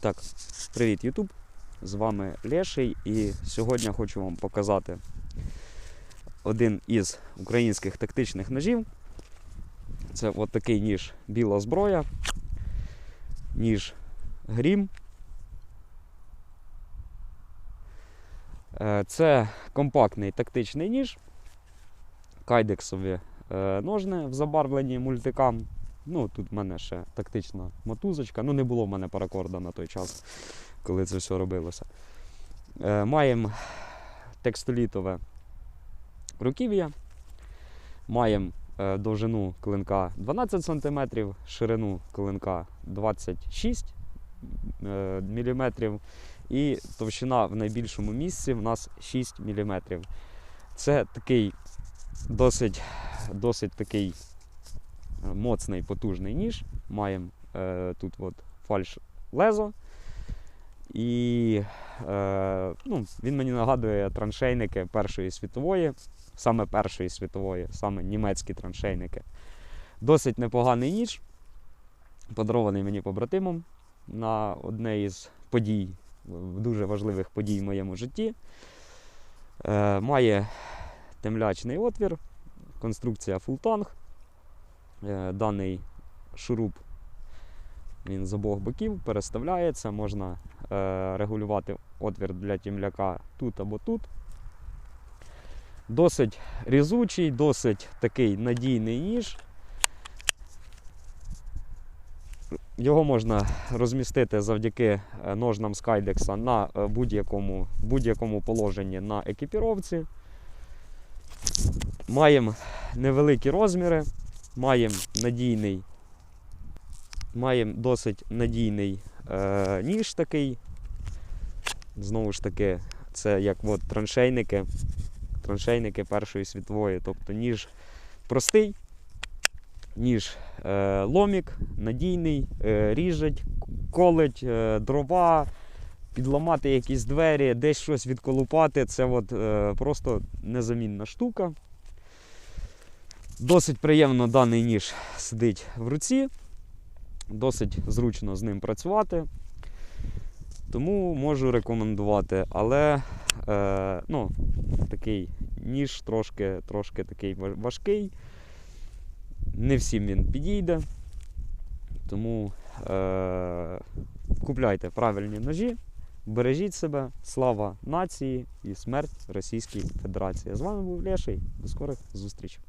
Так, привіт, Ютуб! З вами Леший і сьогодні хочу вам показати один із українських тактичних ножів. Це от такий ніж біла зброя, ніж грім. Е, Це компактний тактичний ніж, кайдексові е, ножни в забарвленні мультикам. Ну, тут в мене ще тактична мотузочка. Ну, не було в мене паракорда на той час, коли це все робилося. Е, маємо текстолітове руків'я. Маємо е, довжину клинка 12 см, ширину клинка 26 е, мм. І товщина в найбільшому місці в нас 6 мм. Це такий досить, досить такий моцний потужний ніж. Маємо е, тут от фальш лезо. І е, ну, він мені нагадує траншейники Першої світової, саме Першої світової, саме німецькі траншейники. Досить непоганий ніж, подарований мені побратимом на одне із подій, дуже важливих подій в моєму житті. Е, має темлячний отвір, конструкція фултанг. Е, даний шуруп він з обох боків переставляється, можна е, регулювати отвір для тімляка тут або тут. Досить різучий, досить такий надійний ніж. Його можна розмістити завдяки е, ножнам Skydex на будь-якому, будь-якому положенні на екіпіровці. Маємо невеликі розміри, маємо надійний, маємо досить надійний е, ніж такий. Знову ж таки, це як от траншейники, траншейники Першої світової. Тобто ніж простий, ніж е, ломік, надійний, е, ріжить, колить е, дрова, підламати якісь двері, десь щось відколупати. Це от, е, просто незамінна штука. Досить приємно даний ніж сидить в руці, досить зручно з ним працювати. Тому можу рекомендувати, але е, ну, такий ніж трошки, трошки такий важкий. Не всім він підійде. Тому е, купляйте правильні ножі, бережіть себе, слава нації і смерть Російській Федерації. З вами був Леший. До скорих зустрічей.